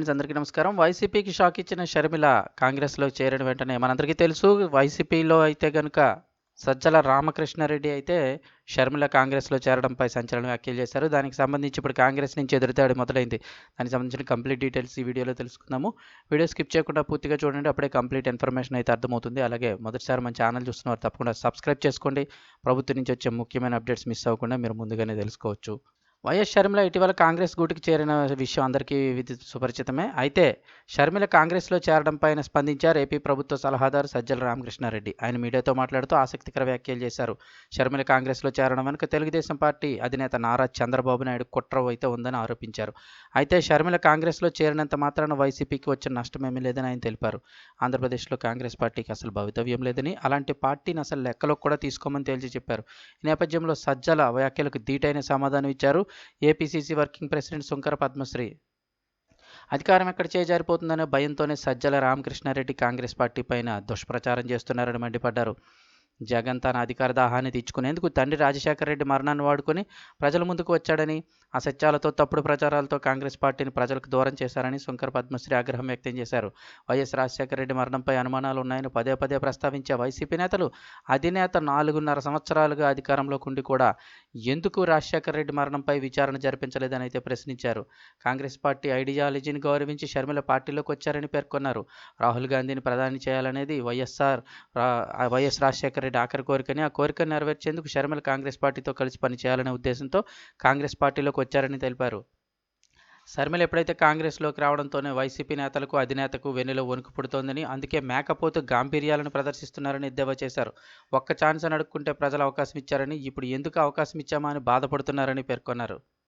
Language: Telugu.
ఫ్రెండ్స్ అందరికీ నమస్కారం. వైసీపీకి షాక్ ఇచ్చిన షర్మిల కాంగ్రెస్లో చేరిన వెంటనే మనందరికీ తెలుసు వైసీపీలో అయితే కనుక సజ్జల రామకృష్ణారెడ్డి అయితే షర్మిల కాంగ్రెస్లో చేరడంపై సంచలన వ్యాఖ్యలు చేశారు. దానికి సంబంధించి ఇప్పుడు కాంగ్రెస్ నుంచి ఎదురుతాడు మొదలైంది. దానికి సంబంధించిన కంప్లీట్ డీటెయిల్స్ ఈ వీడియోలో తెలుసుకుందాము. వీడియో స్కిప్ చేయకుండా పూర్తిగా చూడండి అప్పుడే కంప్లీట్ ఇన్ఫర్మేషన్ అయితే అర్థమవుతుంది. అలాగే మొదటిసారి మన ఛానల్ చూస్తున్నవారు తప్పకుండా సబ్స్క్రైబ్ చేసుకోండి. ప్రభుత్వం నుంచి వచ్చే ముఖ్యమైన అప్డేట్స్ మిస్ అవ్వకుండా మీరు ముందుగానే తెలుసుకోవచ్చు. వైఎస్ షర్మిల ఇటీవల కాంగ్రెస్ గూటికి చేరిన విషయం అందరికీ సుపరిచితమే. అయితే షర్మిల కాంగ్రెస్లో చేరడం పైన స్పందించారు ఏపీ ప్రభుత్వ సలహాదారు సజ్జల రామకృష్ణారెడ్డి. ఆయన మీడియాతో మాట్లాడుతూ ఆసక్తికర వ్యాఖ్యలు చేశారు. షర్మిల కాంగ్రెస్లో చేరడం వెనుక తెలుగుదేశం పార్టీ అధినేత నారా చంద్రబాబు నాయుడు కుట్ర అయితే ఉందని ఆరోపించారు. అయితే షర్మిల కాంగ్రెస్లో చేరినంత మాత్రాన వైసీపీకి వచ్చిన నష్టమేమీ లేదని ఆయన తెలిపారు. ఆంధ్రప్రదేశ్లో కాంగ్రెస్ పార్టీకి అసలు భవితవ్యం లేదని అలాంటి పార్టీని అసలు లెక్కలో కూడా తీసుకోమని తేల్చి చెప్పారు. ఈ నేపథ్యంలో సజ్జల వ్యాఖ్యలకు ధీటైన సమాధానం ఇచ్చారు. APCC working president Shunkara Padmashri. అధికారం ఎక్కడ చేజారిపోతుందనే భయంతోనే సజ్జల రామకృష్ణారెడ్డి కాంగ్రెస్ పార్టీ పైన దుష్ప్రచారం చేస్తున్నారని మండిపడ్డారు. జగన్ తన అధికార దాహాన్ని తెచ్చుకునేందుకు తండ్రి రాజశేఖర రెడ్డి మరణాన్ని వాడుకొని ప్రజల ముందుకు వచ్చాడని అసత్యాలతో తప్పుడు ప్రచారాలతో కాంగ్రెస్ పార్టీని ప్రజలకు దూరం చేశారని శంకర్ పద్మశ్రీ ఆగ్రహం వ్యక్తం చేశారు. వైఎస్ రాజశేఖర రెడ్డి మరణంపై అనుమానాలు ఉన్నాయని పదే పదే ప్రస్తావించే వైసీపీ నేతలు అధినేత నాలుగున్నర సంవత్సరాలుగా అధికారంలో ఉండి కూడా ఎందుకు రాజశేఖర రెడ్డి మరణంపై విచారణ జరిపించలేదని అయితే ప్రశ్నించారు. కాంగ్రెస్ పార్టీ ఐడియాలజీని గౌరవించి షర్మిల పార్టీలోకి వచ్చారని పేర్కొన్నారు. రాహుల్ గాంధీని ప్రధాని చేయాలనేది వైఎస్ఆర్ వైఎస్ రాజశేఖర రెడ్డి ఆఖరి కోరికని. ఆ కోరికను నెరవేర్చేందుకు షర్మిల కాంగ్రెస్ పార్టీతో కలిసి పనిచేయాలనే ఉద్దేశంతో కాంగ్రెస్ పార్టీలోకి వచ్చారని తెలిపారు. శర్మిల ఎప్పుడైతే కాంగ్రెస్లోకి రావడంతోనే వైసీపీ నేతలకు అధినేతకు వెన్నులో వణుకు పుడుతోందని అందుకే మేకపోతు గాంభీర్యాలను ప్రదర్శిస్తున్నారని ఎద్దేవా చేశారు. ఒక్క ఛాన్స్ అని అడుక్కుంటే ప్రజలు అవకాశం ఇచ్చారని ఇప్పుడు ఎందుకు అవకాశం ఇచ్చామా అని బాధపడుతున్నారని పేర్కొన్నారు.